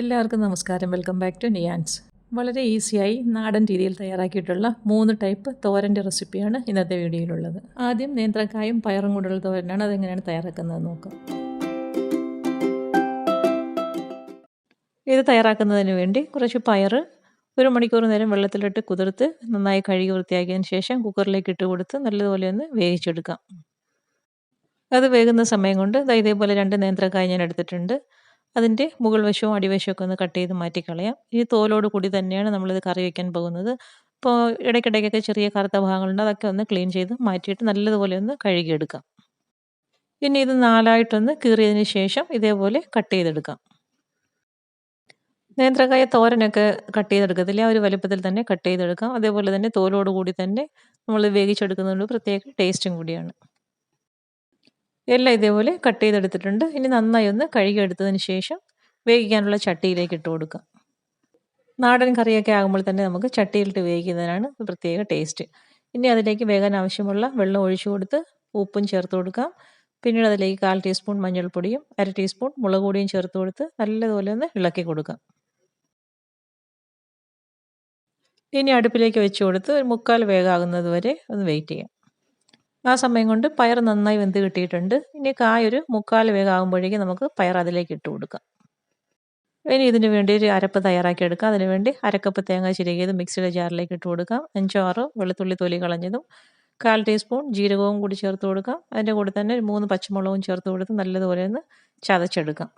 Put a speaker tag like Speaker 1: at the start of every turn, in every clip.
Speaker 1: എല്ലാവർക്കും നമസ്കാരം. Welcome back to നിയാൻസ് വളരെ ഈസിയായി നാടൻ രീതിയിൽ തയ്യാറാക്കിയിട്ടുള്ള മൂന്ന് ടൈപ്പ് തോരന്റെ റെസിപ്പിയാണ് ഇന്നത്തെ വീഡിയോയിലുള്ളത്. ആദ്യം നേന്ത്രക്കായും പയറും കൊണ്ടുള്ള തോരനാണ് അതെങ്ങനെയാണ് തയ്യാറാക്കുന്നത് നോക്കാം. ഇത് തയ്യാറാക്കുന്നതിന് വേണ്ടി കുറച്ച് പയർ ഒരു മണിക്കൂർ നേരം വെള്ളത്തിലിട്ട് കുതിർത്ത് നന്നായി കഴുകി വൃത്തിയാക്കിയതിന് ശേഷം കുക്കറിലേക്ക് ഇട്ട് കൊടുത്ത് നല്ലതുപോലെ ഒന്ന് വേവിച്ചെടുക്കാം. അത് വേകുന്ന സമയം കൊണ്ട് ഇതേപോലെ രണ്ട് നേന്ത്രക്കായ ഞാൻ എടുത്തിട്ടുണ്ട്. അതിന്റെ മുകൾ വശവും അടിവശവും ഒക്കെ ഒന്ന് കട്ട് ചെയ്ത് മാറ്റിക്കളയാം ഈ തോലോട് കൂടി തന്നെയാണ് നമ്മളിത് കറി വയ്ക്കാൻ പോകുന്നത്. അപ്പോൾ ഇടയ്ക്കിടയ്ക്കൊക്കെ ചെറിയ കറുത്ത ഭാഗങ്ങളുണ്ട് അതൊക്കെ ഒന്ന് ക്ലീൻ ചെയ്ത് മാറ്റിയിട്ട് നല്ലതുപോലെ ഒന്ന് കഴുകിയെടുക്കാം. പിന്നെ ഇത് നാലായിട്ടൊന്ന് കീറിയതിന് ശേഷം ഇതേപോലെ കട്ട് ചെയ്തെടുക്കാം. നേന്ത്രക്കായ തോരനൊക്കെ കട്ട് ചെയ്തെടുക്കത്തില്ല. ആ ഒരു വലുപ്പത്തിൽ തന്നെ കട്ട് ചെയ്തെടുക്കാം. അതേപോലെ തന്നെ തോലോട് കൂടി തന്നെ നമ്മൾ വേവിച്ചെടുക്കുന്നതുകൊണ്ട് പ്രത്യേക ടേസ്റ്റും കൂടിയാണ്. എല്ലാം ഇതേപോലെ കട്ട് ചെയ്തെടുത്തിട്ടുണ്ട്. ഇനി നന്നായി ഒന്ന് കഴുകിയെടുത്തതിന് ശേഷം വേവിക്കാനുള്ള ചട്ടിയിലേക്ക് ഇട്ട് കൊടുക്കാം. നാടൻ കറിയൊക്കെ ആകുമ്പോൾ തന്നെ നമുക്ക് ചട്ടിയിലിട്ട് വേവിക്കുന്നതിനാണ് പ്രത്യേക ടേസ്റ്റ്. ഇനി അതിലേക്ക് വേകാൻ ആവശ്യമുള്ള വെള്ളം ഒഴിച്ചു കൊടുത്ത് ഉപ്പും ചേർത്ത് കൊടുക്കാം. പിന്നീട് അതിലേക്ക് കാൽ ടീസ്പൂൺ മഞ്ഞൾപ്പൊടിയും അര ടീസ്പൂൺ മുളക് പൊടിയും ചേർത്ത് കൊടുത്ത് നല്ലതുപോലെ ഒന്ന് ഇളക്കി കൊടുക്കാം. ഇനി അടുപ്പിലേക്ക് വെച്ച് കൊടുത്ത് ഒരു മുക്കാൽ വേഗമാകുന്നത് വരെ ഒന്ന് വെയിറ്റ് ചെയ്യാം. ആ സമയം കൊണ്ട് പയർ നന്നായി വെന്ത് കിട്ടിയിട്ടുണ്ട്. ഇനി കായ ഒരു മുക്കാൽ വേഗമാകുമ്പോഴേക്കും നമുക്ക് പയർ അതിലേക്ക് ഇട്ട് കൊടുക്കാം. ഇനി ഇതിന് വേണ്ടി ഒരു അരപ്പ് തയ്യാറാക്കി എടുക്കാം. അതിന് വേണ്ടി അരക്കപ്പ് തേങ്ങ ചിരകിയത് മിക്സിയുടെ ജാറിലേക്ക് ഇട്ട് കൊടുക്കാം. അഞ്ചോ ആറോ വെളുത്തുള്ളി തൊലി കളഞ്ഞതും കാൽ ടീസ്പൂൺ ജീരകവും കൂടി ചേർത്ത് കൊടുക്കാം. അതിന്റെ കൂടെ തന്നെ മൂന്ന് പച്ചമുളകും ചേർത്ത് കൊടുത്ത് നല്ലതുപോലെ ഒന്ന് ചതച്ചെടുക്കാം.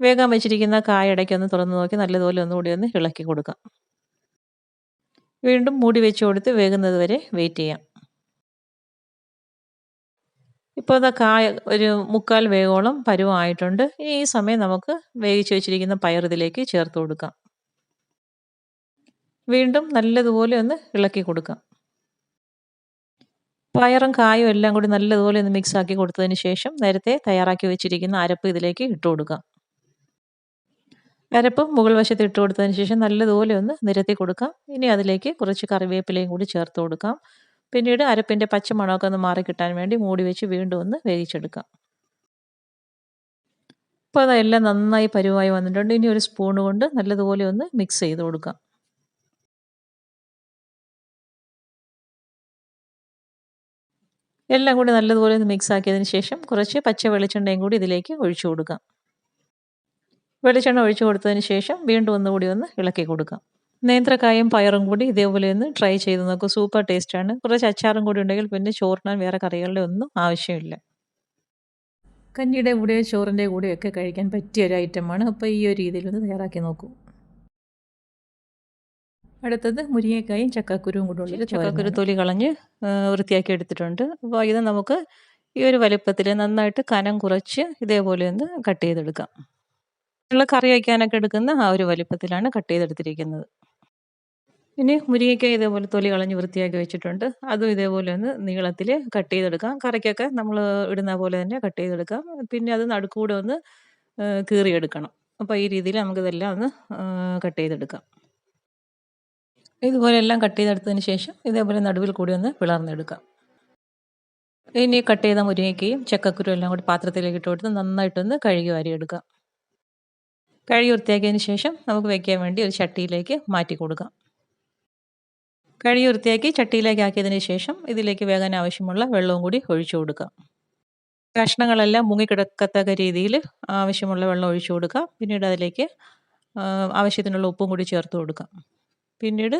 Speaker 1: വേഗം വെച്ചിരിക്കുന്ന കായ ഇടയ്ക്ക് ഒന്ന് തുറന്ന് നോക്കി നല്ലതുപോലെ ഒന്നുകൂടി ഒന്ന് ഇളക്കി കൊടുക്കാം. വീണ്ടും മൂടി വെച്ച് കൊടുത്ത് വേകുന്നത് വരെ വെയിറ്റ് ചെയ്യാം. ഇപ്പോൾ അത് കായ ഒരു മുക്കാൽ വേഗോളം പരുവമായിട്ടുണ്ട് ഇനി ഈ സമയം നമുക്ക് വേവിച്ച് വെച്ചിരിക്കുന്ന പയർ ഇതിലേക്ക് ചേർത്ത് കൊടുക്കാം. വീണ്ടും നല്ലതുപോലെ ഒന്ന് ഇളക്കി കൊടുക്കാം. പയറും കായും എല്ലാം കൂടി നല്ലതുപോലെ ഒന്ന് മിക്സ് ആക്കി കൊടുത്തതിന് ശേഷം നേരത്തെ തയ്യാറാക്കി വെച്ചിരിക്കുന്ന അരപ്പ് ഇതിലേക്ക് ഇട്ട് കൊടുക്കാം. അരപ്പ് മുകൾ വശത്ത് ഇട്ട് കൊടുത്തതിന് ശേഷം നല്ലതുപോലെ ഒന്ന് നിരത്തി കൊടുക്കാം. ഇനി അതിലേക്ക് കുറച്ച് കറിവേപ്പിലയും കൂടി ചേർത്ത് കൊടുക്കാം. പിന്നീട് അരപ്പിന്റെ പച്ചമണമൊക്കെ ഒന്ന് മാറി കിട്ടാൻ വേണ്ടി മൂടി വെച്ച് വീണ്ടും ഒന്ന് വേവിച്ചെടുക്കാം. അപ്പോൾ അതെല്ലാം നന്നായി പരുവായി വന്നിട്ടുണ്ട്. ഇനി ഒരു സ്പൂൺ കൊണ്ട് നല്ലതുപോലെ ഒന്ന് മിക്സ് ചെയ്ത് കൊടുക്കാം. എല്ലാം കൂടി നല്ലതുപോലെ ഒന്ന് മിക്സ് ആക്കിയതിന് ശേഷം കുറച്ച് പച്ച വെളിച്ചെണ്ണയും കൂടി ഇതിലേക്ക് ഒഴിച്ചു കൊടുക്കാം. വെളിച്ചെണ്ണ ഒഴിച്ചു കൊടുത്തതിന് ശേഷം വീണ്ടും ഒന്നുകൂടി ഒന്ന് ഇളക്കി കൊടുക്കാം. നേന്ത്രക്കായും പയറും കൂടി ഇതേപോലെ ഒന്ന് ട്രൈ ചെയ്ത് നോക്കും. സൂപ്പർ ടേസ്റ്റാണ് കുറച്ച് അച്ചാറും കൂടി ഉണ്ടെങ്കിൽ പിന്നെ ചോറിനാൻ വേറെ കറികളുടെ ഒന്നും ആവശ്യമില്ല. കഞ്ഞിയുടെ കൂടെയോ ചോറിന്റെ കൂടെയോ ഒക്കെ കഴിക്കാൻ പറ്റിയ ഒരു ഐറ്റമാണ് അപ്പോൾ ഈ ഒരു രീതിയിൽ ഒന്ന് തയ്യാറാക്കി നോക്കൂ. അടുത്തത് മുരിങ്ങക്കായും ചക്കക്കുരുവും കൂടെ ഉള്ളത് ചക്കക്കുരു തൊലി കളഞ്ഞ് വൃത്തിയാക്കി എടുത്തിട്ടുണ്ട്. അപ്പോൾ ഇത് നമുക്ക് ഈ ഒരു വലിപ്പത്തിൽ നന്നായിട്ട് കനം കുറച്ച് ഇതേപോലെ ഒന്ന് കട്ട് ചെയ്തെടുക്കാം. ഉള്ള കറി വയ്ക്കാനൊക്കെ എടുക്കുന്ന ആ ഒരു വലിപ്പത്തിലാണ് കട്ട് ചെയ്തെടുത്തിരിക്കുന്നത്. ഇനി മുരിങ്ങയ്ക്ക ഇതേപോലെ തൊലി കളഞ്ഞ് വൃത്തിയാക്കി വെച്ചിട്ടുണ്ട്. അതും ഇതേപോലെ ഒന്ന് നീളത്തിൽ കട്ട് ചെയ്തെടുക്കാം. കറിക്കൊക്കെ നമ്മൾ ഇടുന്ന പോലെ തന്നെ കട്ട് ചെയ്തെടുക്കാം. പിന്നെ അത് നടുക്കൂടെ ഒന്ന് കീറിയെടുക്കണം. അപ്പോൾ ഈ രീതിയിൽ നമുക്കിതെല്ലാം ഒന്ന് കട്ട് ചെയ്തെടുക്കാം. ഇതുപോലെ എല്ലാം കട്ട് ചെയ്തെടുത്തതിന് ശേഷം ഇതേപോലെ നടുവിൽ കൂടി ഒന്ന് പിളർന്നെടുക്കാം. ഇനി കട്ട് ചെയ്ത മുരിങ്ങയ്ക്കയും ചക്കക്കുരും എല്ലാം കൂടി പാത്രത്തിലേക്ക് ഇട്ട് കൊടുത്ത് നന്നായിട്ടൊന്ന് കഴുകി വാരിയെടുക്കാം. കഴുകി വൃത്തിയാക്കിയതിന് ശേഷം നമുക്ക് വയ്ക്കാൻ വേണ്ടി ഒരു ചട്ടിയിലേക്ക് മാറ്റി കൊടുക്കാം. കഴുകി വൃത്തിയാക്കി ചട്ടിയിലേക്ക് ആക്കിയതിന് ശേഷം ഇതിലേക്ക് വേകാൻ ആവശ്യമുള്ള വെള്ളവും കൂടി ഒഴിച്ചു കൊടുക്കാം. കഷ്ണങ്ങളെല്ലാം മുങ്ങിക്കിടക്കത്തക്ക രീതിയിൽ ആവശ്യമുള്ള വെള്ളം ഒഴിച്ചു കൊടുക്കാം. പിന്നീട് അതിലേക്ക് ആവശ്യത്തിനുള്ള ഉപ്പും കൂടി ചേർത്ത് കൊടുക്കാം. പിന്നീട്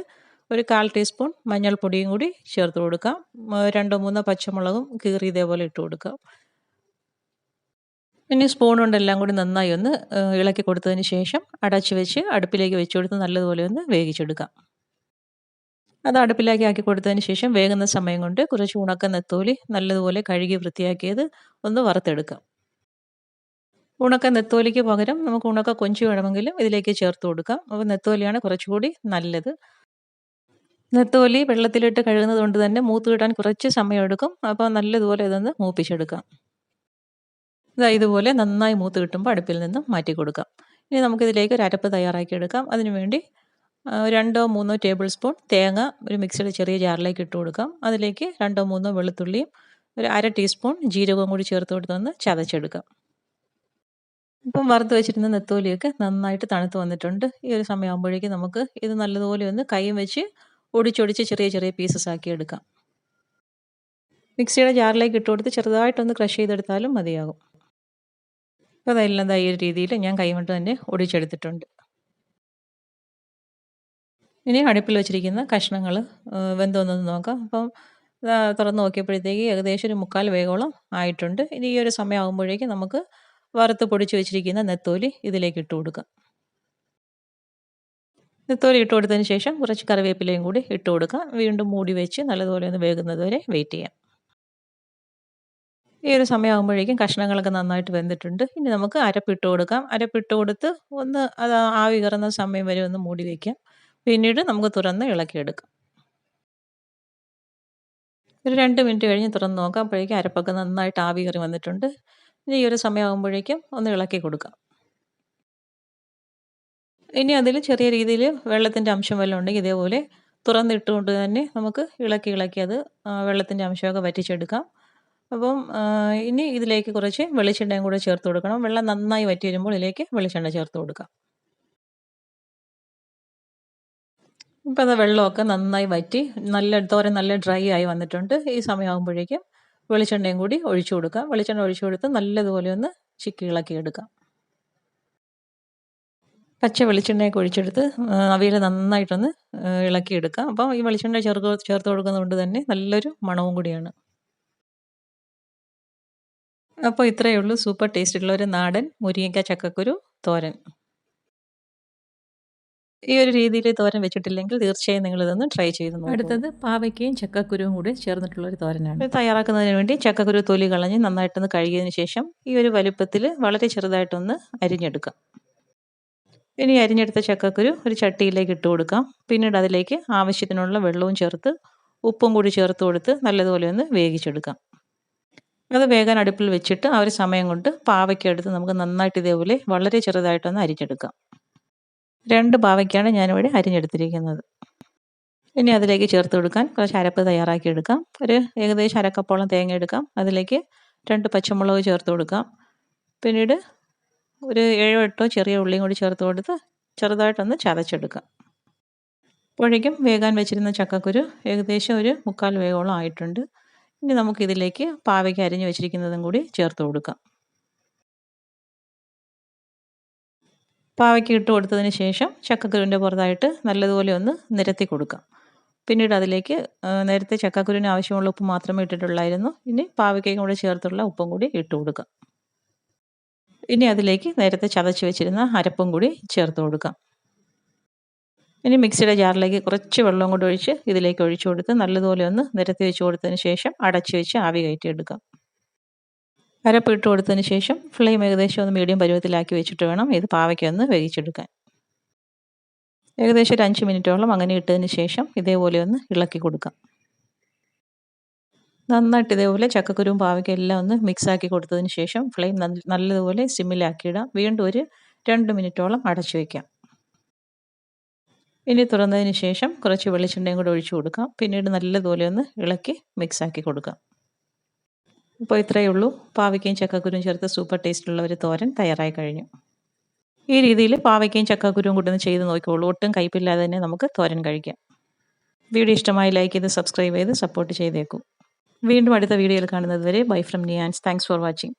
Speaker 1: ഒരു കാൽ ടീസ്പൂൺ മഞ്ഞൾപ്പൊടിയും കൂടി ചേർത്ത് കൊടുക്കാം. രണ്ടോ മൂന്നോ പച്ചമുളകും കീറി ഇതേപോലെ ഇട്ട് കൊടുക്കാം. ഇനി സ്പൂൺ കൊണ്ട് എല്ലാം കൂടി നന്നായി ഒന്ന് ഇളക്കി കൊടുത്തതിന് ശേഷം അടച്ചു വെച്ച് അടുപ്പിലേക്ക് വെച്ച് കൊടുത്ത് നല്ലതുപോലെ ഒന്ന് വേവിച്ചെടുക്കാം. അത് അടുപ്പിലാക്കി ആക്കി കൊടുത്തതിന് ശേഷം വേകുന്ന സമയം കൊണ്ട് കുറച്ച് ഉണക്ക നെത്തോലി നല്ലതുപോലെ കഴുകി വൃത്തിയാക്കിയത് ഒന്ന് വറുത്തെടുക്കാം. ഉണക്ക നെത്തോലിക്ക് പകരം നമുക്ക് ഉണക്ക കൊഞ്ചു വേണമെങ്കിലും ഇതിലേക്ക് ചേർത്ത് കൊടുക്കാം. അപ്പോൾ നെത്തോലിയാണ് കുറച്ചുകൂടി നല്ലത്. നെത്തോലി വെള്ളത്തിലിട്ട് കഴുകുന്നത് കൊണ്ട് തന്നെ മൂത്ത് കിട്ടാൻ കുറച്ച് സമയമെടുക്കും. അപ്പോൾ നല്ലതുപോലെ ഇതൊന്ന് മൂപ്പിച്ചെടുക്കാം. ഇതാ ഇതുപോലെ നന്നായി മൂത്ത് കിട്ടുമ്പോൾ അടുപ്പിൽ നിന്നും മാറ്റി കൊടുക്കാം. ഇനി നമുക്കിതിലേക്ക് ഒരു അരപ്പ് തയ്യാറാക്കി എടുക്കാം. അതിനുവേണ്ടി രണ്ടോ മൂന്നോ ടേബിൾ സ്പൂൺ തേങ്ങ ഒരു മിക്സിയുടെ ചെറിയ ജാറിലേക്ക് ഇട്ട് കൊടുക്കാം. അതിലേക്ക് രണ്ടോ മൂന്നോ വെളുത്തുള്ളിയും ഒരു അര ടീസ്പൂൺ ജീരകവും കൂടി ചേർത്ത് കൊടുത്തൊന്ന് ചതച്ചെടുക്കാം. ഇപ്പം വറുത്ത് വെച്ചിരുന്ന നെത്തോലിയൊക്കെ നന്നായിട്ട് തണുത്ത് വന്നിട്ടുണ്ട്. ഈ ഒരു സമയമാകുമ്പോഴേക്കും നമുക്ക് ഇത് നല്ലതുപോലെ ഒന്ന് കൈയും വെച്ച് ഒടിച്ചൊടിച്ച് ചെറിയ ചെറിയ പീസസ് ആക്കി എടുക്കാം. മിക്സിയുടെ ജാറിലേക്ക് ഇട്ട് കൊടുത്ത് ചെറുതായിട്ടൊന്ന് ക്രഷ് ചെയ്തെടുത്താലും മതിയാകും. അപ്പോൾ അതെല്ലാം ഈ ഒരു രീതിയിൽ ഞാൻ കൈകൊണ്ട് തന്നെ ഒടിച്ചെടുത്തിട്ടുണ്ട്. ഇനി അടുപ്പിൽ വെച്ചിരിക്കുന്ന കഷ്ണങ്ങൾ വെന്തോന്നൊന്ന് നോക്കാം. അപ്പം തുറന്ന് നോക്കിയപ്പോഴത്തേക്ക് ഏകദേശം ഒരു മുക്കാൽ വേഗോളം ആയിട്ടുണ്ട്. ഇനി ഈ ഒരു സമയമാകുമ്പോഴേക്കും നമുക്ക് വറുത്ത് പൊടിച്ച് വെച്ചിരിക്കുന്ന നെത്തോലി ഇതിലേക്ക് ഇട്ട് കൊടുക്കാം. നെത്തോലി ഇട്ട് കൊടുത്തതിന് ശേഷം കുറച്ച് കറിവേപ്പിലയും കൂടി ഇട്ട് കൊടുക്കാം. വീണ്ടും മൂടി വെച്ച് നല്ലതുപോലെ ഒന്ന് വേകുന്നത് വരെ വെയിറ്റ് ചെയ്യാം. ഈ ഒരു സമയമാകുമ്പോഴേക്കും കഷ്ണങ്ങളൊക്കെ നന്നായിട്ട് വെന്തിട്ടുണ്ട്. ഇനി നമുക്ക് അരപ്പിട്ട് കൊടുക്കാം. അരപ്പിട്ട് കൊടുത്ത് ഒന്ന് അത് ആവി കയറുന്ന സമയം വരെ ഒന്ന് മൂടി വയ്ക്കാം പിന്നീട് നമുക്ക് തുറന്ന് ഇളക്കിയെടുക്കാം. ഒരു രണ്ട് മിനിറ്റ് കഴിഞ്ഞ് തുറന്ന് നോക്കാം. അപ്പോഴേക്കും അരപ്പൊക്കെ നന്നായിട്ട് ആവി കയറി വന്നിട്ടുണ്ട്. ഇനി ഈ ഒരു സമയമാകുമ്പോഴേക്കും ഒന്ന് ഇളക്കി കൊടുക്കാം. ഇനി അതിൽ ചെറിയ രീതിയിൽ വെള്ളത്തിന്റെ അംശം വല്ലതും ഉണ്ടെങ്കിൽ ഇതേപോലെ തുറന്നിട്ടുകൊണ്ട് തന്നെ നമുക്ക് ഇളക്കി ഇളക്കി അത് വെള്ളത്തിന്റെ അംശമൊക്കെ വറ്റിച്ചെടുക്കാം. അപ്പം ഇനി ഇതിലേക്ക് കുറച്ച് വെളിച്ചെണ്ണയും കൂടെ ചേർത്ത് കൊടുക്കണം. വെള്ളം നന്നായി വറ്റി വരുമ്പോൾ ഇതിലേക്ക് വെളിച്ചെണ്ണ ചേർത്ത് കൊടുക്കാം. ഇപ്പം അത് വെള്ളമൊക്കെ നന്നായി വറ്റി നല്ല തോരൻ നല്ല ഡ്രൈ ആയി വന്നിട്ടുണ്ട്. ഈ സമയമാകുമ്പോഴേക്കും വെളിച്ചെണ്ണയും കൂടി ഒഴിച്ചു കൊടുക്കാം. വെളിച്ചെണ്ണ ഒഴിച്ചു കൊടുത്ത് നല്ലതുപോലെ ഒന്ന് ചിക്കി ഇളക്കി എടുക്കാം. പച്ച വെളിച്ചെണ്ണയൊക്കെ ഒഴിച്ചെടുത്ത് അവയിൽ നന്നായിട്ടൊന്ന് ഇളക്കിയെടുക്കാം അപ്പം ഈ വെളിച്ചെണ്ണ ചേർക്ക് ചേർത്ത് കൊടുക്കുന്നതുകൊണ്ട് തന്നെ നല്ലൊരു മണവും കൂടിയാണ്. അപ്പോൾ ഇത്രയേ ഉള്ളൂ. സൂപ്പർ ടേസ്റ്റുള്ള ഒരു നാടൻ മുരിങ്ങയ്ക്ക ചക്കക്കുരു തോരൻ. ഈ ഒരു രീതിയിൽ തോരൻ വെച്ചിട്ടില്ലെങ്കിൽ തീർച്ചയായും നിങ്ങൾ ഇതൊന്ന് ട്രൈ ചെയ്ത് നോക്കും. അടുത്തത് പാവയ്ക്കയും ചക്കക്കുരുവും കൂടി ചേർന്നിട്ടുള്ള ഒരു തോരനാണ്. തയ്യാറാക്കുന്നതിന് വേണ്ടി ചക്കക്കുരു തൊലി കളഞ്ഞ് നന്നായിട്ടൊന്ന് കഴുകിയതിന് ശേഷം ഈ ഒരു വലുപ്പത്തിൽ വളരെ ചെറുതായിട്ടൊന്ന് അരിഞ്ഞെടുക്കാം. ഇനി അരിഞ്ഞെടുത്ത ചക്കക്കുരു ഒരു ചട്ടിയിലേക്ക് ഇട്ട് കൊടുക്കാം. പിന്നീട് അതിലേക്ക് ആവശ്യത്തിനുള്ള വെള്ളവും ചേർത്ത് ഉപ്പും കൂടി ചേർത്ത് കൊടുത്ത് നല്ലതുപോലെ ഒന്ന് വേവിച്ചെടുക്കാം. അത് വേഗം അടുപ്പിൽ വെച്ചിട്ട് ആ ഒരു സമയം കൊണ്ട് പാവയ്ക്ക എടുത്ത് നമുക്ക് നന്നായിട്ട് ഇതേപോലെ വളരെ ചെറുതായിട്ടൊന്ന് അരിഞ്ഞെടുക്കാം. രണ്ട് പാവയ്ക്കാണ് ഞാനിവിടെ അരിഞ്ഞെടുത്തിരിക്കുന്നത്. ഇനി അതിലേക്ക് ചേർത്ത് കൊടുക്കാൻ കുറച്ച് അരപ്പ് തയ്യാറാക്കി എടുക്കാം. ഒരു ഏകദേശം അരക്കപ്പോളം തേങ്ങ എടുക്കാം. അതിലേക്ക് രണ്ട് പച്ചമുളക് ചേർത്ത് കൊടുക്കാം. പിന്നീട് ഒരു ഏഴോ എട്ടോ ചെറിയ ഉള്ളിയും കൂടി ചേർത്ത് കൊടുത്ത് ചെറുതായിട്ടൊന്ന് ചതച്ചെടുക്കാം. അപ്പോഴേക്കും വേകാൻ വെച്ചിരുന്ന ചക്കക്കുരു ഏകദേശം ഒരു മുക്കാൽ വേഗോളം ആയിട്ടുണ്ട്. ഇനി നമുക്കിതിലേക്ക് പാവയ്ക്ക് അരിഞ്ഞു വെച്ചിരിക്കുന്നതും കൂടി ചേർത്ത് കൊടുക്കാം. പാവയ്ക്ക് ഇട്ട് കൊടുത്തതിന് ശേഷം ചക്കക്കുരുവിന്റെ പുറത്തായിട്ട് നല്ലതുപോലെ ഒന്ന് നിരത്തി കൊടുക്കാം. പിന്നീട് അതിലേക്ക് നേരത്തെ ചക്കക്കുരുവിന് ആവശ്യമുള്ള ഉപ്പ് മാത്രമേ ഇട്ടിട്ടുള്ളായിരുന്നു. ഇനി പാവയ്ക്കും കൂടെ ചേർത്തുള്ള ഉപ്പും കൂടി ഇട്ട് കൊടുക്കാം. ഇനി അതിലേക്ക് നേരത്തെ ചതച്ച് വെച്ചിരുന്ന അരപ്പും കൂടി ചേർത്ത് കൊടുക്കാം. ഇനി മിക്സിയുടെ ജാറിലേക്ക് കുറച്ച് വെള്ളം കൊണ്ട് ഒഴിച്ച് ഇതിലേക്ക് ഒഴിച്ചു കൊടുത്ത് നല്ലതുപോലെ ഒന്ന് നിരത്തി വെച്ച് കൊടുത്തതിന് ശേഷം അടച്ചു വെച്ച് ആവി കയറ്റിയെടുക്കാം അരപ്പ് ഇട്ട് കൊടുത്തതിന് ശേഷം ഫ്ലെയിം ഏകദേശം ഒന്ന് മീഡിയം പരുവത്തിലാക്കി വെച്ചിട്ട് വേണം ഇത് പാവയ്ക്കൊന്ന് വേവിച്ചെടുക്കാൻ. ഏകദേശം ഒരു അഞ്ച് മിനിറ്റോളം അങ്ങനെ ഇട്ടതിന് ശേഷം ഇതേപോലെ ഒന്ന് ഇളക്കി കൊടുക്കാം. നന്നായിട്ട് ഇതേപോലെ ചക്കക്കുരുവും പാവയ്ക്കും എല്ലാം ഒന്ന് മിക്സാക്കി കൊടുത്തതിന് ശേഷം ഫ്ലെയിം നല്ലതുപോലെ സിമ്മിലാക്കിയിടാം വീണ്ടും ഒരു രണ്ട് മിനിറ്റോളം അടച്ചു വയ്ക്കാം ഇനി തുറന്നതിന് ശേഷം കുറച്ച് വെളിച്ചെണ്ണയും കൂടെ ഒഴിച്ചു കൊടുക്കാം. പിന്നീട് നല്ലതുപോലെ ഒന്ന് ഇളക്കി മിക്സാക്കി കൊടുക്കാം. ഇപ്പോൾ ഇത്രയേ ഉള്ളൂ. പാവയ്ക്കയും ചക്കക്കുരും ചേർത്ത് സൂപ്പർ ടേസ്റ്റുള്ള ഒരു തോരൻ തയ്യാറായി കഴിഞ്ഞു. ഈ രീതിയിൽ പാവയ്ക്കയും ചക്കക്കുരും കൂടെ ഒന്ന് ചെയ്ത് നോക്കിക്കോളൂ. ഒട്ടും കയ്പില്ലാതെ തന്നെ നമുക്ക് തോരൻ കഴിക്കാം. വീഡിയോ ഇഷ്ടമായി ലൈക്ക് ചെയ്ത് സബ്സ്ക്രൈബ് ചെയ്ത് സപ്പോർട്ട് ചെയ്തേക്കൂ. വീണ്ടും അടുത്ത വീഡിയോയിൽ കാണുന്നത് വരെ bye from Niyans thanks for watching